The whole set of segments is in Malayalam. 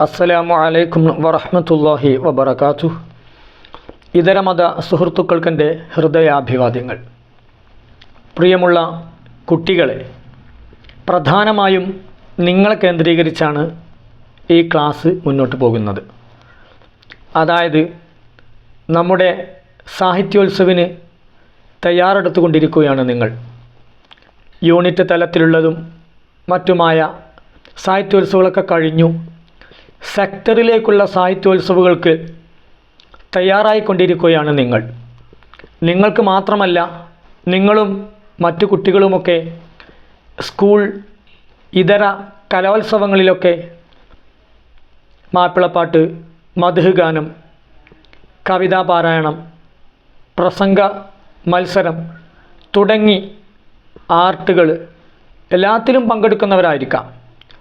അസ്സലാമു അലൈക്കും വറഹ്മത്തുള്ളാഹി വബർക്കാത്തു ഇതരമത സുഹൃത്തുക്കൾക്കെന്റെ ഹൃദയാഭിവാദ്യങ്ങൾ. പ്രിയമുള്ള കുട്ടികളെ പ്രധാനമായും നിങ്ങളെ കേന്ദ്രീകരിച്ചാണ് ഈ ക്ലാസ് മുന്നോട്ട് പോകുന്നത്. അതായത് നമ്മുടെ സാഹിത്യോത്സവിന് തയ്യാറെടുത്തുകൊണ്ടിരിക്കുകയാണ് നിങ്ങൾ. യൂണിറ്റ് തലത്തിലുള്ളതും മറ്റുമായ സാഹിത്യോത്സവങ്ങളൊക്കെ കഴിഞ്ഞു. സെക്ടറിലേക്കുള്ള സാഹിത്യോത്സവങ്ങൾക്ക് തയ്യാറായിക്കൊണ്ടിരിക്കുകയാണ് നിങ്ങൾ. നിങ്ങൾക്ക് മാത്രമല്ല നിങ്ങളും മറ്റു കുട്ടികളുമൊക്കെ സ്കൂൾ ഇതര കലോത്സവങ്ങളിലൊക്കെ മാപ്പിളപ്പാട്ട് മധുഗാനം ഗാനം കവിതാ പാരായണം പ്രസംഗ മത്സരം തുടങ്ങി ആർട്ടുകൾ എല്ലാത്തിലും പങ്കെടുക്കുന്നവരായിരിക്കാം.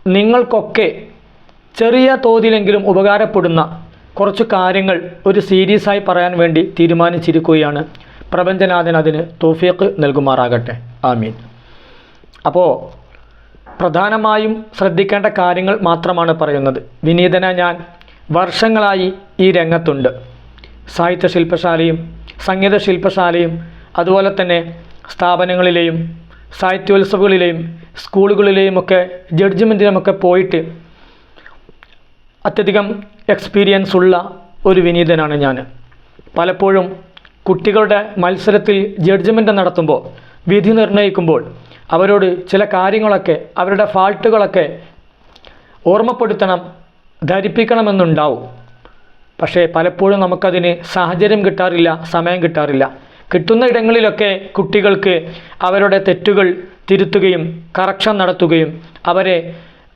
നിങ്ങൾക്കൊക്കെ ചെറിയ തോതിലെങ്കിലും ഉപകാരപ്പെടുന്ന കുറച്ച് കാര്യങ്ങൾ ഒരു സീരീസായി പറയാൻ വേണ്ടി തീരുമാനിച്ചിരിക്കുകയാണ്. പ്രപഞ്ചനാഥൻ അതിന് തോഫിയക്ക് നൽകുമാറാകട്ടെ. ആമീൻ. അപ്പോൾ പ്രധാനമായും ശ്രദ്ധിക്കേണ്ട കാര്യങ്ങൾ മാത്രമാണ് പറയുന്നത്. വിനീതന ഞാൻ വർഷങ്ങളായി ഈ രംഗത്തുണ്ട്. സാഹിത്യ ശില്പശാലയും സംഗീത ശില്പശാലയും അതുപോലെ തന്നെ സ്ഥാപനങ്ങളിലെയും സാഹിത്യോത്സവങ്ങളിലെയും സ്കൂളുകളിലെയുമൊക്കെ ജഡ്ജ്മെന്റിലുമൊക്കെ പോയിട്ട് അത്യധികം എക്സ്പീരിയൻസ് ഉള്ള ഒരു വിനീതനാണ് ഞാൻ പലപ്പോഴും കുട്ടികളുടെ മത്സരത്തിൽ ജഡ്ജ്മെന്റ് നടത്തുമ്പോൾ വിധി നിർണയിക്കുമ്പോൾ അവരോട് ചില കാര്യങ്ങളൊക്കെ അവരുടെ ഫാൾട്ടുകളൊക്കെ ഓർമ്മപ്പെടുത്തണം ധരിപ്പിക്കണമെന്നുണ്ടാവും. പക്ഷേ പലപ്പോഴും നമുക്കതിന് സാഹചര്യം കിട്ടാറില്ല സമയം കിട്ടാറില്ല. കിട്ടുന്ന ഇടങ്ങളിലൊക്കെ കുട്ടികൾക്ക് അവരുടെ തെറ്റുകൾ തിരുത്തുകയും കറക്ഷൻ നടത്തുകയും അവരെ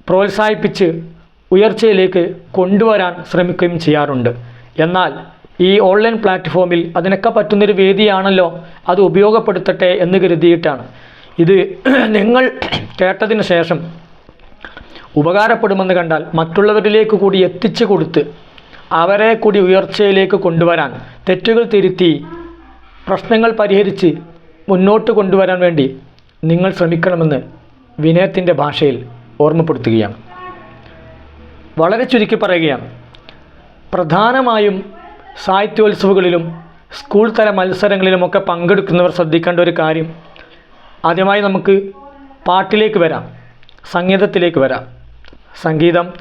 പ്രോത്സാഹിപ്പിച്ച് ഉയർച്ചയിലേക്ക് കൊണ്ടുവരാൻ ശ്രമിക്കുകയും ചെയ്യാറുണ്ട്. എന്നാൽ ഈ ഓൺലൈൻ പ്ലാറ്റ്ഫോമിൽ അതിനൊക്കെ പറ്റുന്നൊരു വേദിയാണല്ലോ അത് ഉപയോഗപ്പെടുത്തട്ടെ എന്ന് കരുതിയിട്ടാണ്. ഇത് നിങ്ങൾ കേട്ടതിന് ശേഷം ഉപകാരപ്പെടുമെന്ന് കണ്ടാൽ മറ്റുള്ളവരിലേക്ക് കൂടി എത്തിച്ചു കൊടുത്ത് അവരെ കൂടി ഉയർച്ചയിലേക്ക് കൊണ്ടുവരാൻ തെറ്റുകൾ തിരുത്തി പ്രശ്നങ്ങൾ പരിഹരിച്ച് മുന്നോട്ട് കൊണ്ടുവരാൻ വേണ്ടി നിങ്ങൾ ശ്രമിക്കണമെന്ന് വിനയത്തിന്റെ ഭാഷയിൽ ഓർമ്മപ്പെടുത്തുകയാണ്. വളരെ ചുരുക്കി പറയുകയാണ്. പ്രധാനമായും സാഹിത്യോത്സവങ്ങളിലും സ്കൂൾ തല മത്സരങ്ങളിലുമൊക്കെ പങ്കെടുക്കുന്നവർ ശ്രദ്ധിക്കേണ്ട ഒരു കാര്യം ആദ്യമായി നമുക്ക് പാട്ടിലേക്ക് വരാം. സംഗീതത്തിലേക്ക് വരാം. സംഗീതം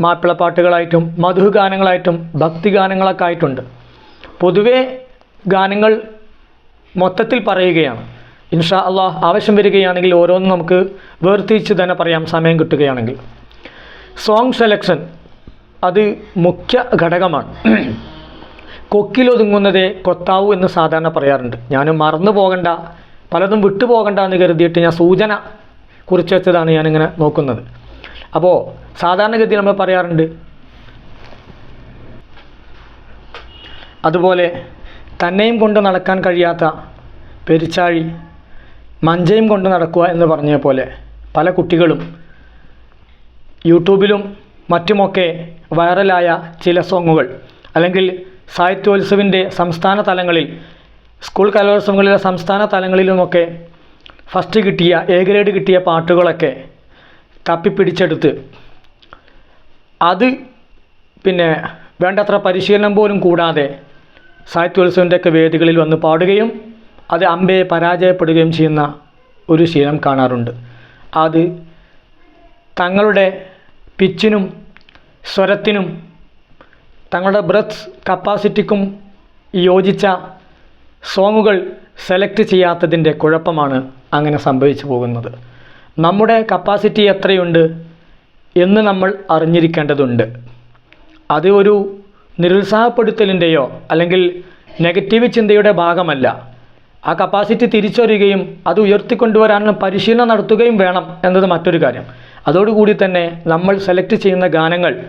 മാപ്പിളപ്പാട്ടുകളായിട്ടും മധു ഗാനങ്ങളായിട്ടും ഭക്തി ഗാനങ്ങളൊക്കെ ആയിട്ടുണ്ട്. പൊതുവേ ഗാനങ്ങൾ മൊത്തത്തിൽ പറയുകയാണ്. ഇൻഷാ അള്ളാഹ് ആവശ്യം വരികയാണെങ്കിൽ ഓരോന്നും നമുക്ക് വേർതിരിച്ച് തന്നെ പറയാം സമയം കിട്ടുകയാണെങ്കിൽ. സോങ് സെലക്ഷൻ അത് മുഖ്യ ഘടകമാണ്. കൊക്കിലൊതുങ്ങുന്നതേ കൊത്താവൂ എന്ന് സാധാരണ പറയാറുണ്ട്. ഞാൻ മറന്നു പോകണ്ട പലതും വിട്ടുപോകണ്ട എന്ന് കരുതിയിട്ട് ഞാൻ സൂചന കുറിച്ച് വെച്ചതാണ് ഞാനിങ്ങനെ നോക്കുന്നത്. അപ്പോൾ സാധാരണഗതിയിൽ നമ്മൾ പറയാറുണ്ട് അതുപോലെ തന്നെയും കൊണ്ട് നടക്കാൻ കഴിയാത്ത പെരിച്ചാഴി മഞ്ചയും കൊണ്ട് നടക്കുക എന്ന് പറഞ്ഞ പോലെ പല കുട്ടികളും യൂട്യൂബിലും മറ്റുമൊക്കെ വൈറലായ ചില സോങ്ങുകൾ. അല്ലെങ്കിൽ സാഹിത്യോത്സവിന്റെ സംസ്ഥാന തലങ്ങളിൽ സ്കൂൾ കലോത്സവങ്ങളിലെ സംസ്ഥാന തലങ്ങളിലുമൊക്കെ ഫസ്റ്റ് കിട്ടിയ എ ഗ്രേഡ് കിട്ടിയ പാട്ടുകളൊക്കെ തപ്പിപ്പിടിച്ചെടുത്ത്. അത് പിന്നെ വേണ്ടത്ര പരിശീലനം പോലും കൂടാതെ സാഹിത്യോത്സവന്റെയൊക്കെ വേദികളിൽ വന്ന് പാടുകയും അത് അമ്പയെ പരാജയപ്പെടുകയും ചെയ്യുന്ന ഒരു ശീലം കാണാറുണ്ട്. അത് തങ്ങളുടെ പിച്ചിനും സ്വരത്തിനും തങ്ങളുടെ ബ്രത്ത് കപ്പാസിറ്റിക്കും യോജിച്ച സോങ്ങുകൾ സെലക്ട് ചെയ്യാത്തതിന്റെ കുഴപ്പമാണ് അങ്ങനെ സംഭവിച്ചു പോകുന്നത്. നമ്മുടെ കപ്പാസിറ്റി എത്രയുണ്ട് എന്ന് നമ്മൾ അറിഞ്ഞിരിക്കേണ്ടതുണ്ട്. അത് ഒരു നിരുത്സാഹപ്പെടുത്തലിന്റെയോ അല്ലെങ്കിൽ നെഗറ്റീവ് ചിന്തയുടെ ഭാഗമല്ല. ആ കപ്പാസിറ്റി തിരിച്ചറിയുകയും അത് ഉയർത്തിക്കൊണ്ടുവരാനുള്ള പരിശീലനം നടത്തുകയും വേണം എന്നത് മറ്റൊരു കാര്യം. അതോടുകൂടി തന്നെ നമ്മൾ സെലക്ട് ചെയ്യുന്ന ഗാനങ്ങൾ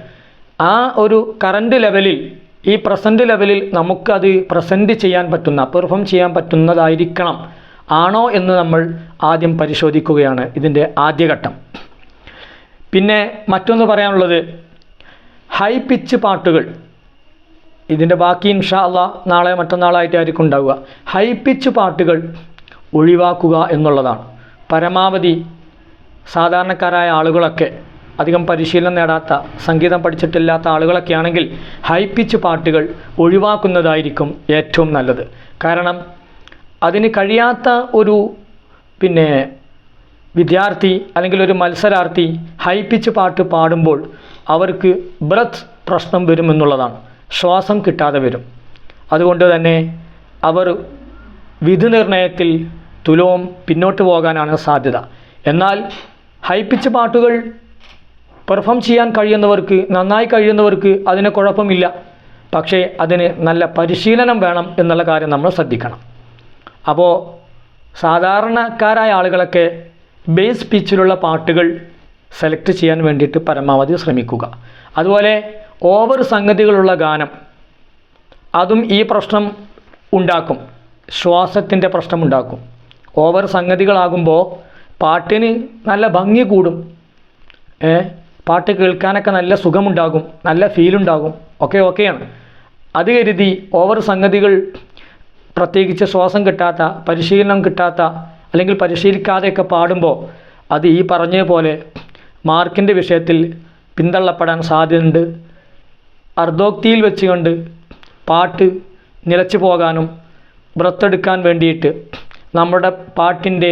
ആ ഒരു കറണ്ട് ലെവലിൽ ഈ പ്രസന്റ് ലെവലിൽ നമുക്കത് പ്രസന്റ് ചെയ്യാൻ പറ്റുന്ന പെർഫോം ചെയ്യാൻ പറ്റുന്നതായിരിക്കണം. ആണോ എന്ന് നമ്മൾ ആദ്യം പരിശോധിക്കുകയാണ് ഇതിന്റെ ആദ്യഘട്ടം. പിന്നെ മറ്റൊന്ന് പറയാനുള്ളത് ഹൈ പിച്ച് പാട്ടുകൾ. ഇതിന്റെ ബാക്കി ഇൻഷാ നാളെ മറ്റന്നാളായിട്ടായിരിക്കും ഉണ്ടാവുക. ഹൈ പിച്ച് പാട്ടുകൾ ഒഴിവാക്കുക എന്നുള്ളതാണ്. പരമാവധി സാധാരണക്കാരായ ആളുകളൊക്കെ അധികം പരിശീലനം നേടാത്ത സംഗീതം പഠിച്ചിട്ടില്ലാത്ത ആളുകളൊക്കെ ആണെങ്കിൽ ഹൈ പിച്ച് പാട്ടുകൾ ഒഴിവാക്കുന്നതായിരിക്കും ഏറ്റവും നല്ലത്. കാരണം അതിന് കഴിയാത്ത ഒരു പിന്നെ വിദ്യാർത്ഥി അല്ലെങ്കിൽ ഒരു മത്സരാർത്ഥി ഹൈ പിച്ച് പാട്ട് പാടുമ്പോൾ അവർക്ക് ബ്രത്ത് പ്രശ്നം വരുമെന്നുള്ളതാണ് ശ്വാസം കിട്ടാതെ വരും. അതുകൊണ്ട് തന്നെ അവർ വിധി നിർണയത്തിൽ തുലവും പിന്നോട്ട് പോകാനാണ് സാധ്യത. എന്നാൽ ഹൈ പിച്ച് പാട്ടുകൾ പെർഫോം ചെയ്യാൻ കഴിയുന്നവർക്ക് നന്നായി കഴിയുന്നവർക്ക് അതിന് കുഴപ്പമില്ല. പക്ഷേ അതിന് നല്ല പരിശീലനം വേണം എന്നുള്ള കാര്യം നമ്മൾ ശ്രദ്ധിക്കണം. അപ്പോൾ സാധാരണക്കാരായ ആളുകളൊക്കെ ബേസ് പിച്ചിലുള്ള പാട്ടുകൾ സെലക്ട് ചെയ്യാൻ വേണ്ടിയിട്ട് പരമാവധി ശ്രമിക്കുക. അതുപോലെ ഓവർ സംഗതികളുള്ള ഗാനം അതും ഈ പ്രശ്നം ഉണ്ടാക്കും. ശ്വാസത്തിന്റെ പ്രശ്നം ഉണ്ടാക്കും. ഓവർ സംഗതികളാകുമ്പോൾ പാട്ടിന് നല്ല ഭംഗി കൂടും. ഏ? പാട്ട് കേൾക്കാനൊക്കെ നല്ല സുഖമുണ്ടാകും. നല്ല ഫീലുണ്ടാകും ഒക്കെ ഓക്കെയാണ് അത് കരുതി ഓവർ സംഗതികൾ പ്രത്യേകിച്ച് ശ്വാസം കിട്ടാത്ത പരിശീലനം കിട്ടാത്ത അല്ലെങ്കിൽ പരിശീലിക്കാതെയൊക്കെ പാടുമ്പോൾ അത് ഈ പറഞ്ഞ പറഞ്ഞതുപോലെ മാർക്കിന്റെ വിഷയത്തിൽ പിന്തള്ളപ്പെടാൻ സാധ്യതയുണ്ട്. അർദ്ധോക്തിയിൽ വെച്ചുകൊണ്ട് പാട്ട് നിലച്ചു പോകാനും ബ്രത്തെടുക്കാൻ വേണ്ടിയിട്ട് നമ്മുടെ പാട്ടിന്റെ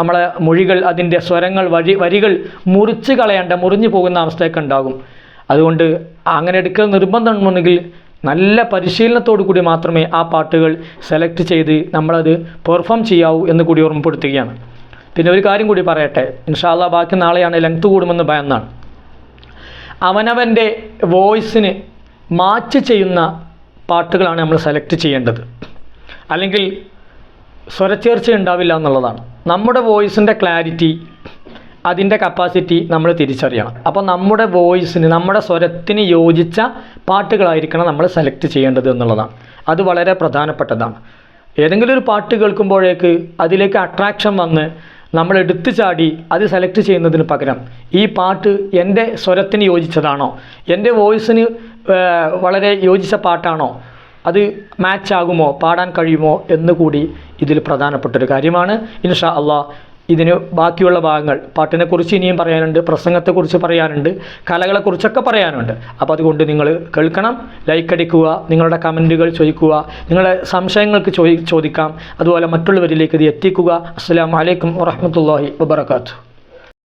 നമ്മളെ മൊഴികൾ അതിന്റെ സ്വരങ്ങൾ വഴി വരികൾ മുറിച്ച് കളയേണ്ട മുറിഞ്ഞു പോകുന്ന അവസ്ഥയൊക്കെ ഉണ്ടാകും. അതുകൊണ്ട് അങ്ങനെ എടുക്കൽ നിർബന്ധമുണ്ടെങ്കിൽ നല്ല പരിശീലനത്തോടു കൂടി മാത്രമേ ആ പാട്ടുകൾ സെലക്ട് ചെയ്ത് നമ്മളത് പെർഫോം ചെയ്യാവൂ എന്ന് കൂടി ഓർമ്മപ്പെടുത്തുകയാണ്. പിന്നെ ഒരു കാര്യം കൂടി പറയട്ടെ. ഇൻഷാല്ല ബാക്കി നാളെയാണ് ലെങ്ത് കൂടുമെന്ന് ഭയന്നാണ്. അവനവന്റെ വോയിസിന് മാച്ച് ചെയ്യുന്ന പാട്ടുകളാണ് നമ്മൾ സെലക്ട് ചെയ്യേണ്ടത്. അല്ലെങ്കിൽ സ്വരച്ചേർച്ച ഉണ്ടാവില്ല എന്നുള്ളതാണ്. നമ്മുടെ വോയിസിന്റെ ക്ലാരിറ്റി അതിന്റെ കപ്പാസിറ്റി നമ്മൾ തിരിച്ചറിയണം. അപ്പോൾ നമ്മുടെ വോയിസിന് നമ്മുടെ സ്വരത്തിന് യോജിച്ച പാട്ടുകളായിരിക്കണം നമ്മൾ സെലക്ട് ചെയ്യേണ്ടത് എന്നുള്ളതാണ്. അത് വളരെ പ്രധാനപ്പെട്ടതാണ്. ഏതെങ്കിലും ഒരു പാട്ട് കേൾക്കുമ്പോഴേക്ക് അതിലേക്ക് അട്രാക്ഷൻ വന്ന് നമ്മൾ എടുത്തു ചാടി അത് സെലക്ട് ചെയ്യുന്നതിന് പകരം ഈ പാട്ട് എന്റെ സ്വരത്തിന് യോജിച്ചതാണോ? എന്റെ വോയിസിന് വളരെ യോജിച്ച പാട്ടാണോ? അത് മാച്ചാകുമോ പാടാൻ കഴിയുമോ എന്നുകൂടി ഇതിൽ പ്രധാനപ്പെട്ടൊരു കാര്യമാണ്. ഇൻഷാ അള്ളാഹ് ഇതിന് ബാക്കിയുള്ള ഭാഗങ്ങൾ പാട്ടിനെക്കുറിച്ച് ഇനിയും പറയാനുണ്ട് പ്രസംഗത്തെക്കുറിച്ച് പറയാനുണ്ട് കലകളെക്കുറിച്ചൊക്കെ പറയാനുണ്ട്. അപ്പോൾ അതുകൊണ്ട് നിങ്ങൾ കേൾക്കണം ലൈക്ക് അടിക്കുക നിങ്ങളുടെ കമന്റുകൾ ചോദിക്കുക നിങ്ങളുടെ സംശയങ്ങൾക്ക് ചോദി ചോദിക്കാം. അതുപോലെ മറ്റുള്ളവരിലേക്ക് ഇത് എത്തിക്കുക. അസ്സാം വലൈക്കും വാഹമത്തല്ലാഹി വാബർക്കാത്തു